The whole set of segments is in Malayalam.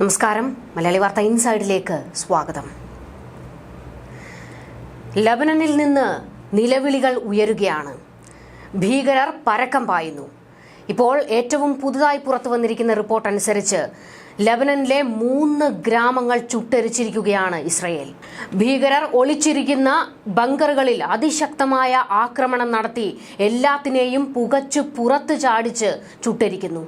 നമസ്കാരം. മലയാളി വാർത്ത ഇൻസൈഡിലേക്ക് സ്വാഗതം. ലബനനിൽ നിന്ന് നിലവിളികൾ ഉയരുകയാണ്. ഭീകരർ പരക്കം പായുന്നു. ഇപ്പോൾ ഏറ്റവും പുതുതായി പുറത്തു വന്നിരിക്കുന്ന റിപ്പോർട്ട് അനുസരിച്ച് ലബനനിലെ മൂന്ന് ഗ്രാമങ്ങൾ ചുട്ടരിച്ചിരിക്കുകയാണ് ഇസ്രയേൽ. ഭീകരർ ഒളിച്ചിരിക്കുന്ന ബങ്കറുകളിൽ അതിശക്തമായ ആക്രമണം നടത്തി എല്ലാത്തിനെയും പുകച്ചു പുറത്തു ചാടിച്ച് ചുട്ടരിക്കുന്നു.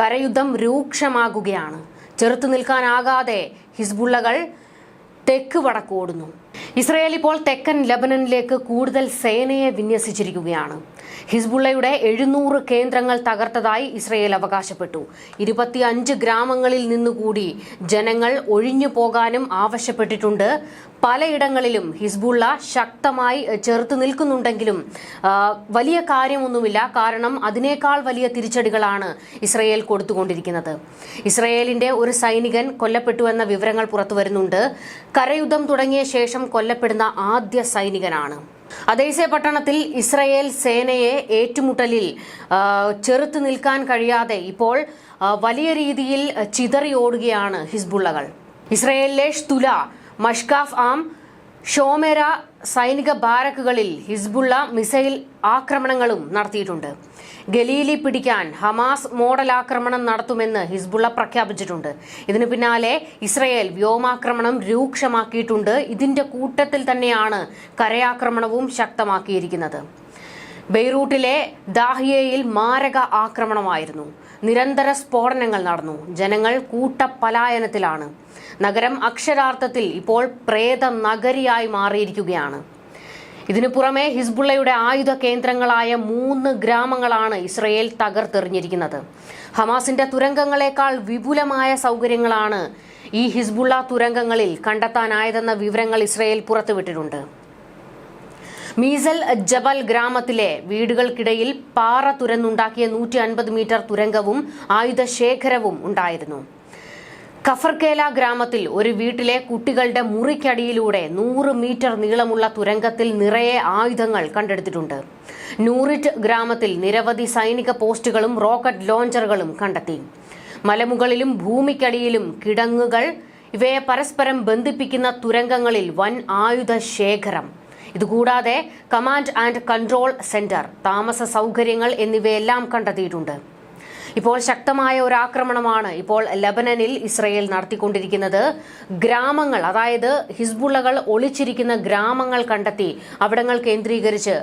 കരയുദ്ധം രൂക്ഷമാകുകയാണ്. ചെറുത്തു നിൽക്കാനാകാതെ ഹിസ്ബുള്ളകൾ തെക്ക് വടക്കോടുന്നു ഇസ്രയേൽ ഇപ്പോൾ തെക്കൻ ലബനനിലേക്ക് കൂടുതൽ സേനയെ വിന്യസിച്ചിരിക്കുകയാണ്. ഹിസ്ബുള്ളയുടെ എഴുന്നൂറ് കേന്ദ്രങ്ങൾ തകർത്തതായി ഇസ്രയേൽ അവകാശപ്പെട്ടു. ഇരുപത്തിയഞ്ച് ഗ്രാമങ്ങളിൽ നിന്നുകൂടി ജനങ്ങൾ ഒഴിഞ്ഞു പോകാനും ആവശ്യപ്പെട്ടിട്ടുണ്ട്. പലയിടങ്ങളിലും ഹിസ്ബുള്ള ശക്തമായി ചെറുത്തു നിൽക്കുന്നുണ്ടെങ്കിലും വലിയ കാര്യമൊന്നുമില്ല. കാരണം അതിനേക്കാൾ വലിയ തിരിച്ചടികളാണ് ഇസ്രയേൽ കൊടുത്തുകൊണ്ടിരിക്കുന്നത്. ഇസ്രയേലിന്റെ ഒരു സൈനികൻ കൊല്ലപ്പെട്ടുവെന്ന വിവരങ്ങൾ പുറത്തുവരുന്നുണ്ട്. കരയുദ്ധം തുടങ്ങിയ ശേഷം കൊല്ലപ്പെടുന്ന ആദ്യ സൈനികനാണ്. അതേസെ പട്ടണത്തിൽ ഇസ്രയേൽ സേനയെ ഏറ്റുമുട്ടലിൽ ചെറുത്ത് നിൽക്കാൻ കഴിയാതെ ഇപ്പോൾ വലിയ രീതിയിൽ ചിതറി ഓടുകയാണ് ഹിസ്ബുള്ളകൾ. ഇസ്രയേലിലെ ഷ്തുല മഷ്കാഫ് ആം ഷോമേര സൈനിക ബാരക്കുകളിൽ ഹിസ്ബുള്ള മിസൈൽ ആക്രമണങ്ങളും നടത്തിയിട്ടുണ്ട്. ഗലീലി പിടിക്കാൻ ഹമാസ് മോഡൽ ആക്രമണം നടത്തുമെന്ന് ഹിസ്ബുള്ള പ്രഖ്യാപിച്ചിട്ടുണ്ട്. ഇതിനു പിന്നാലെ ഇസ്രയേൽ വ്യോമാക്രമണം രൂക്ഷമാക്കിയിട്ടുണ്ട്. ഇതിന്റെ കൂട്ടത്തിൽ തന്നെയാണ് കരയാക്രമണവും ശക്തമാക്കിയിരിക്കുന്നത്. ബെയ്റൂട്ടിലെ ദാഹിയയിൽ മാരക ആക്രമണമായിരുന്നു. നിരന്തര സ്ഫോടനങ്ങൾ നടന്നു. ജനങ്ങൾ കൂട്ടപലായനത്തിലാണ് നഗരം അക്ഷരാർത്ഥത്തിൽ ഇപ്പോൾ പ്രേത നഗരിയായി മാറിയിരിക്കുകയാണ്. ഇതിനു പുറമെ ഹിസ്ബുള്ളയുടെ ആയുധ കേന്ദ്രങ്ങളായ മൂന്ന് ഗ്രാമങ്ങളാണ് ഇസ്രയേൽ തകർത്തെറിഞ്ഞിരിക്കുന്നത്. ഹമാസിന്റെ തുരങ്കങ്ങളെക്കാൾ വിപുലമായ സൗകര്യങ്ങളാണ് ഈ ഹിസ്ബുള്ള തുരങ്കങ്ങളിൽ കണ്ടെത്താനായതെന്ന വിവരങ്ങൾ ഇസ്രയേൽ പുറത്തുവിട്ടിട്ടുണ്ട്. മീസൽ ജബൽ ഗ്രാമത്തിലെ വീടുകൾക്കിടയിൽ പാറ തുരന്നുണ്ടാക്കിയ നൂറ്റി അൻപത് മീറ്റർ തുരങ്കവും ആയുധ ശേഖരവും ഉണ്ടായിരുന്നു. കഫർക്കേല ഗ്രാമത്തിൽ ഒരു വീട്ടിലെ കുട്ടികളുടെ മുറിക്കടിയിലൂടെ നൂറ് മീറ്റർ നീളമുള്ള തുരങ്കത്തിൽ നിറയെ ആയുധങ്ങൾ കണ്ടെടുത്തിട്ടുണ്ട്. നൂറിറ്റ് ഗ്രാമത്തിൽ നിരവധി സൈനിക പോസ്റ്റുകളും റോക്കറ്റ് ലോഞ്ചറുകളും കണ്ടെത്തി. മലമുകളിലും ഭൂമിക്കടിയിലും കിടങ്ങുകൾ ഇവയെ പരസ്പരം ബന്ധിപ്പിക്കുന്ന തുരങ്കങ്ങളിൽ വൻ ആയുധ ശേഖരം. ഇതുകൂടാതെ കമാൻഡ് ആൻഡ് കൺട്രോൾ സെന്റർ താമസ സൗകര്യങ്ങൾ എന്നിവയെല്ലാം കണ്ടെത്തിയിട്ടുണ്ട്. ഇപ്പോൾ ശക്തമായ ഒരു ആക്രമണമാണ് ഇപ്പോൾ ലബനനിൽ ഇസ്രയേൽ നടത്തിക്കൊണ്ടിരിക്കുന്നത്. ഗ്രാമങ്ങൾ അതായത് ഹിസ്ബുള്ളകൾ ഒളിച്ചിരിക്കുന്ന ഗ്രാമങ്ങൾ കണ്ടെത്തി അവിടങ്ങൾ കേന്ദ്രീകരിച്ച്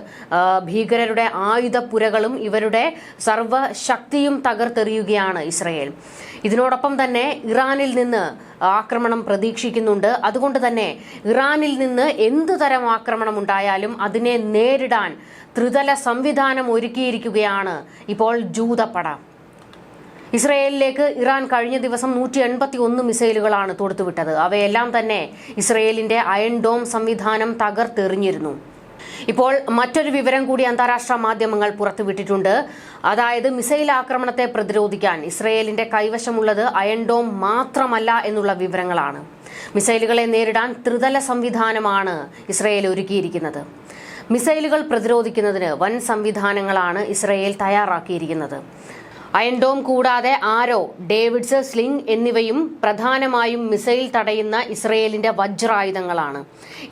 ഭീകരരുടെ ആയുധപ്പുരകളും ഇവരുടെ സർവശക്തിയും തകർത്തെറിയുകയാണ് ഇസ്രയേൽ. ഇതിനോടൊപ്പം തന്നെ ഇറാനിൽ നിന്ന് ആക്രമണം പ്രതീക്ഷിക്കുന്നുണ്ട്. അതുകൊണ്ട് തന്നെ ഇറാനിൽ നിന്ന് എന്ത് തരം ആക്രമണം ഉണ്ടായാലും അതിനെ നേരിടാൻ ത്രിതല സംവിധാനം ഒരുക്കിയിരിക്കുകയാണ് ഇപ്പോൾ ജൂതപ്പട. ഇസ്രയേലിലേക്ക് ഇറാൻ കഴിഞ്ഞ ദിവസം നൂറ്റി എൺപത്തി ഒന്ന് മിസൈലുകളാണ് തൊടുത്തുവിട്ടത്. അവയെല്ലാം തന്നെ ഇസ്രയേലിന്റെ അയൺ ഡോം സംവിധാനം തകർത്തെറിഞ്ഞിരുന്നു. ഇപ്പോൾ മറ്റൊരു വിവരം കൂടി അന്താരാഷ്ട്ര മാധ്യമങ്ങൾ പുറത്തുവിട്ടിട്ടുണ്ട്. അതായത് മിസൈൽ ആക്രമണത്തെ പ്രതിരോധിക്കാൻ ഇസ്രയേലിന്റെ കൈവശമുള്ളത് അയൺ ഡോം മാത്രമല്ല എന്നുള്ള വിവരങ്ങളാണ്. മിസൈലുകളെ നേരിടാൻ ത്രിതല സംവിധാനമാണ് ഇസ്രയേൽ ഒരുക്കിയിരിക്കുന്നത്. മിസൈലുകൾ പ്രതിരോധിക്കുന്നതിന് വൻ സംവിധാനങ്ങളാണ് ഇസ്രയേൽ തയ്യാറാക്കിയിരിക്കുന്നത്. അയൺഡോം കൂടാതെ ആരോ ഡേവിഡ്സ് സ്ലിംഗ് എന്നിവയും പ്രധാനമായും മിസൈൽ തടയുന്ന ഇസ്രയേലിന്റെ വജ്രായുധങ്ങളാണ്.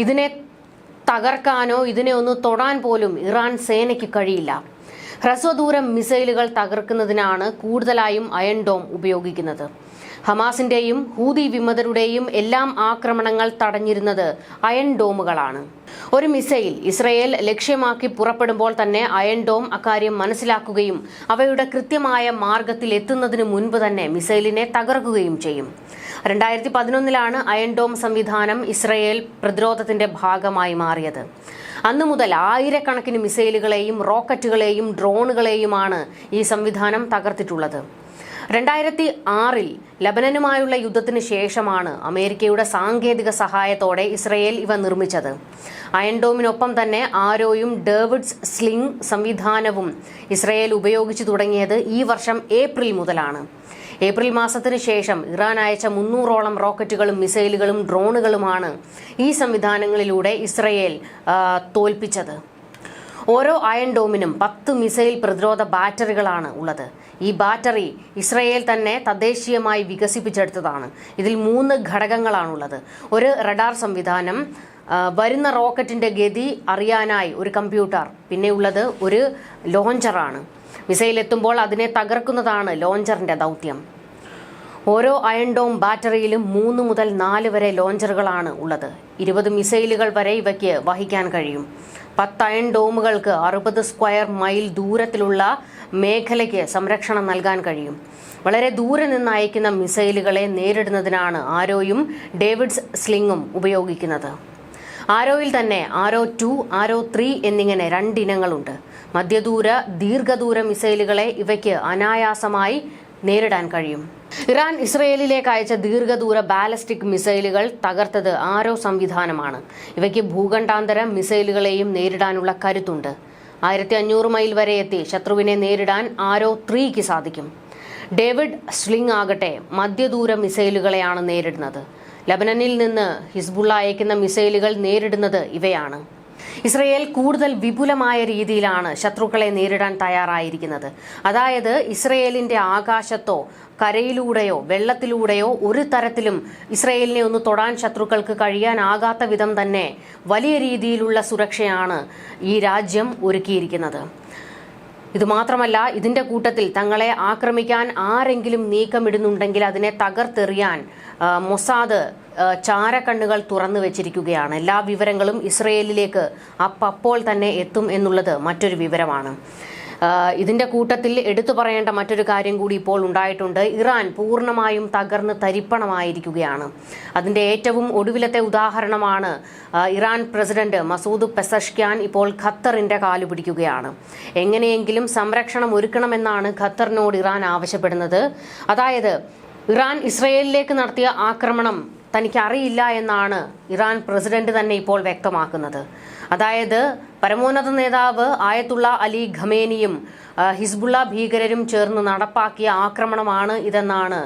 ഇതിനെ തകർക്കാനോ ഇതിനെ ഒന്ന് തൊടാൻ പോലും ഇറാൻ സേനയ്ക്ക് കഴിയില്ല. ഹ്രസ്വദൂരം മിസൈലുകൾ തകർക്കുന്നതിനാണ് കൂടുതലായും അയൻഡോം ഉപയോഗിക്കുന്നത്. ഹമാസിന്റെയും ഹൂതി വിമതരുടെയും എല്ലാം ആക്രമണങ്ങൾ തടഞ്ഞിരുന്നത് അയൺ ഡോമുകളാണ്. ഒരു മിസൈൽ ഇസ്രയേൽ ലക്ഷ്യമാക്കി പുറപ്പെടുമ്പോൾ തന്നെ അയൺ ഡോം അക്കാര്യം മനസ്സിലാക്കുകയും അവയുടെ കൃത്യമായ മാർഗത്തിൽ എത്തുന്നതിന് മുൻപ് തന്നെ മിസൈലിനെ തകർക്കുകയും ചെയ്യും. രണ്ടായിരത്തി പതിനൊന്നിലാണ് അയൺ ഡോം സംവിധാനം ഇസ്രയേൽ പ്രതിരോധത്തിന്റെ ഭാഗമായി മാറിയത്. അന്നു മുതൽ ആയിരക്കണക്കിന് മിസൈലുകളെയും റോക്കറ്റുകളെയും ഡ്രോണുകളെയുമാണ് ഈ സംവിധാനം തകർത്തിട്ടുള്ളത്. രണ്ടായിരത്തി ആറിൽ ലബനനുമായുള്ള യുദ്ധത്തിന് ശേഷമാണ് അമേരിക്കയുടെ സാങ്കേതിക സഹായത്തോടെ ഇസ്രയേൽ ഇവ നിർമ്മിച്ചത്. അയൻഡോമിനൊപ്പം തന്നെ ആരോയും ഡേവിഡ്സ് സ്ലിംഗ് സംവിധാനവും ഇസ്രയേൽ ഉപയോഗിച്ചു തുടങ്ങിയത് ഈ വർഷം ഏപ്രിൽ മുതലാണ്. ഏപ്രിൽ മാസത്തിന് ശേഷം ഇറാൻ അയച്ച മുന്നൂറോളം റോക്കറ്റുകളും മിസൈലുകളും ഡ്രോണുകളുമാണ് ഈ സംവിധാനങ്ങളിലൂടെ ഇസ്രയേൽ തോൽപ്പിച്ചത്. ഓരോ അയൺ ഡോമിനും പത്ത് മിസൈൽ പ്രതിരോധ ബാറ്ററികളാണ് ഉള്ളത്. ഈ ബാറ്ററി ഇസ്രയേൽ തന്നെ തദ്ദേശീയമായി വികസിപ്പിച്ചെടുത്തതാണ്. ഇതിൽ മൂന്ന് ഘടകങ്ങളാണുള്ളത്. ഒരു റഡാർ സംവിധാനം വരുന്ന റോക്കറ്റിന്റെ ഗതി അറിയാനായി ഒരു കമ്പ്യൂട്ടർ പിന്നെ ഉള്ളത് ഒരു ലോഞ്ചറാണ്. മിസൈൽ എത്തുമ്പോൾ അതിനെ തകർക്കുന്നതാണ് ലോഞ്ചറിന്റെ ദൗത്യം. ഓരോ അയൺ ഡോം ബാറ്ററിയിലും മൂന്ന് മുതൽ നാല് വരെ ലോഞ്ചറുകളാണ് ഉള്ളത്. ഇരുപത് മിസൈലുകൾ വരെ ഇവയ്ക്ക് വഹിക്കാൻ കഴിയും. പത്ത് അയൺ ഡോമുകൾക്ക് അറുപത് സ്ക്വയർ മൈൽ ദൂരത്തിലുള്ള മേഖലയ്ക്ക് സംരക്ഷണം നൽകാൻ കഴിയും. വളരെ ദൂരെ നിന്ന് അയക്കുന്ന മിസൈലുകളെ നേരിടുന്നതിനാണ് ആരോയും ഡേവിഡ്സ് സ്ലിങ്ങും ഉപയോഗിക്കുന്നത്. ആരോയിൽ തന്നെ ആരോ ടു ആരോ ത്രീ എന്നിങ്ങനെ രണ്ടിനങ്ങളുണ്ട്. മധ്യദൂര ദീർഘദൂര മിസൈലുകളെ ഇവയ്ക്ക് അനായാസമായി നേരിടാൻ കഴിയും. ഇറാൻ ഇസ്രയേലിലേക്ക് അയച്ച ദീർഘദൂര ബാലസ്റ്റിക് മിസൈലുകൾ തകർത്തത് ആരോ സംവിധാനമാണ്. ഇവയ്ക്ക് ഭൂഖണ്ഡാന്തര മിസൈലുകളെയും നേരിടാനുള്ള കരുത്തുണ്ട്. ആയിരത്തി അഞ്ഞൂറ് മൈൽ വരെ എത്തി ശത്രുവിനെ നേരിടാൻ ആരോ ത്രീക്ക് സാധിക്കും. ഡേവിഡ് സ്ലിംഗ് ആകട്ടെ മധ്യദൂര മിസൈലുകളെയാണ് നേരിടുന്നത്. ലബനനിൽ നിന്ന് ഹിസ്ബുള്ള അയക്കുന്ന മിസൈലുകൾ നേരിടുന്നത് ഇവയാണ്. ഇസ്രയേൽ കൂടുതൽ വിപുലമായ രീതിയിലാണ് ശത്രുക്കളെ നേരിടാൻ തയ്യാറായിരിക്കുന്നത്. അതായത് ഇസ്രയേലിന്റെ ആകാശത്തോ കരയിലൂടെയോ വെള്ളത്തിലൂടെയോ ഒരു തരത്തിലും ഇസ്രയേലിനെ ഒന്ന് തൊടാൻ ശത്രുക്കൾക്ക് കഴിയാനാകാത്ത വിധം തന്നെ വലിയ രീതിയിലുള്ള സുരക്ഷയാണ് ഈ രാജ്യം ഒരുക്കിയിരിക്കുന്നത്. ഇതുമാത്രമല്ല ഇതിന്റെ കൂട്ടത്തിൽ തങ്ങളെ ആക്രമിക്കാൻ ആരെങ്കിലും നീക്കമിടുന്നുണ്ടെങ്കിൽ അതിനെ തകർത്തെറിയാൻ മൊസാദ് ചാരക്കണ്ണുകൾ തുറന്നു വെച്ചിരിക്കുകയാണ്. എല്ലാ വിവരങ്ങളും ഇസ്രയേലിലേക്ക് അപ്പപ്പോൾ തന്നെ എത്തും എന്നുള്ളത് മറ്റൊരു വിവരമാണ്. ഇതിന്റെ കൂട്ടത്തിൽ എടുത്തു പറയേണ്ട മറ്റൊരു കാര്യം കൂടി ഇപ്പോൾ ഉണ്ടായിട്ടുണ്ട്. ഇറാൻ പൂർണമായും തകർന്ന് തരിപ്പണമായിരിക്കുകയാണ്. അതിന്റെ ഏറ്റവും ഒടുവിലത്തെ ഉദാഹരണമാണ് ഇറാൻ പ്രസിഡന്റ് മസൂദ് പെസഷ്ക്യാൻ ഇപ്പോൾ ഖത്തറിന്റെ കാലു പിടിക്കുകയാണ്. എങ്ങനെയെങ്കിലും സംരക്ഷണം ഒരുക്കണമെന്നാണ് ഖത്തറിനോട് ഇറാൻ ആവശ്യപ്പെടുന്നത്. അതായത് ഇറാൻ ഇസ്രയേലിലേക്ക് നടത്തിയ ആക്രമണം തനിക്കറിയില്ല എന്നാണ് ഇറാൻ പ്രസിഡന്റ് തന്നെ ഇപ്പോൾ വ്യക്തമാക്കുന്നത്. അതായത് പരമോന്നത നേതാവ് ആയത്തുള്ള അലി ഖമേനിയും ഹിസ്ബുള്ള ഭീകരരും ചേർന്ന് നടപ്പാക്കിയ ആക്രമണമാണ് ഇതെന്നാണ്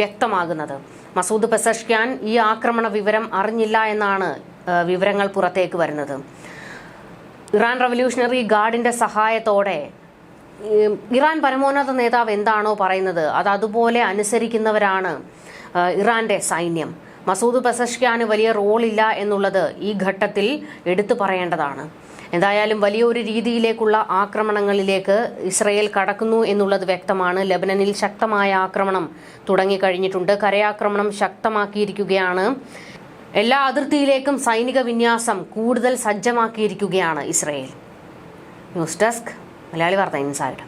വ്യക്തമാകുന്നത്. മസൂദ് പെസഷ്ക്യാൻ ഈ ആക്രമണ വിവരം അറിഞ്ഞില്ല എന്നാണ് വിവരങ്ങൾ പുറത്തേക്ക് വരുന്നത്. ഇറാൻ റവല്യൂഷണറി ഗാർഡിന്റെ സഹായത്തോടെ ഇറാൻ പരമോന്നത നേതാവ് എന്താണോ പറയുന്നത് അത് അതുപോലെ അനുസരിക്കുന്നവരാണ് ഇറാന്റെ സൈന്യം. മസൂദ് പെസഷ്കാന് വലിയ റോളില്ല എന്നുള്ളത് ഈ ഘട്ടത്തിൽ എടുത്തു പറയേണ്ടതാണ്. എന്തായാലും വലിയൊരു രീതിയിലേക്കുള്ള ആക്രമണങ്ങളിലേക്ക് ഇസ്രയേൽ കടക്കുന്നു എന്നുള്ളത് വ്യക്തമാണ്. ലബനനിൽ ശക്തമായ ആക്രമണം തുടങ്ങിക്കഴിഞ്ഞിട്ടുണ്ട്. കരയാക്രമണം ശക്തമാക്കിയിരിക്കുകയാണ്. എല്ലാ അതിർത്തിയിലേക്കും സൈനിക വിന്യാസം കൂടുതൽ സജ്ജമാക്കിയിരിക്കുകയാണ് ഇസ്രയേൽ. ന്യൂസ് ഡെസ്ക് മലയാളി വാർത്ത ഇൻസൈഡ്.